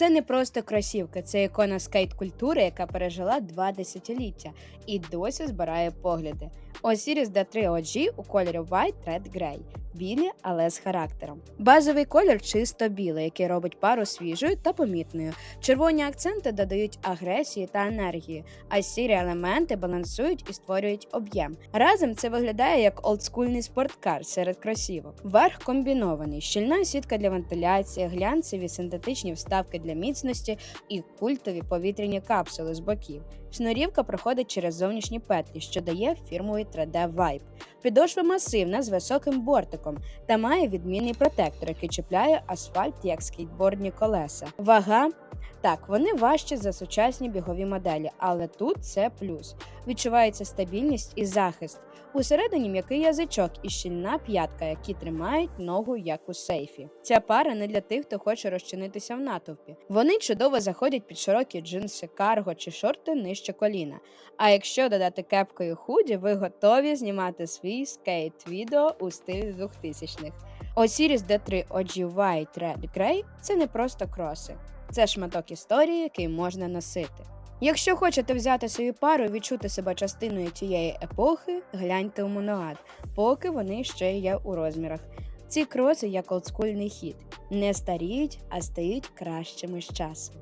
Це не просто кросівки, це ікона скейт-культури, яка пережила два десятиліття і досі збирає погляди. Osiris D3 OG у кольорі White Red Grey. Білі, але з характером. Базовий колір чисто білий, який робить пару свіжою та помітною. Червоні акценти додають агресії та енергії, а сірі елементи балансують і створюють об'єм. Разом це виглядає як олдскульний спорткар серед кросівок. Верх комбінований, щільна сітка для вентиляції, глянцеві синтетичні вставки для міцності і культові повітряні капсули з боків. Шнурівка проходить через зовнішні петлі, що дає фірмовий 3D Vibe. Підошва масивна з високим бортиком та має відмінний протектор, який чіпляє асфальт як скейтбордні колеса. Вага. Так, вони важчі за сучасні бігові моделі, але тут це плюс. Відчувається стабільність і захист. Усередині м'який язичок і щільна п'ятка, які тримають ногу як у сейфі. Ця пара не для тих, хто хоче розчинитися в натовпі. Вони чудово заходять під широкі джинси, карго чи шорти нижче коліна. А якщо додати кепку і худі, ви готові знімати свій скейт-відео у стилі 2000-х. Osiris D3 OG White Red Grey – це не просто кроси. Це шматок історії, який можна носити. Якщо хочете взяти свою пару і відчути себе частиною тієї епохи, гляньте у моноад, поки вони ще є у розмірах. Ці кроси як олдскульний хід, не старіють, а стають кращими з часом.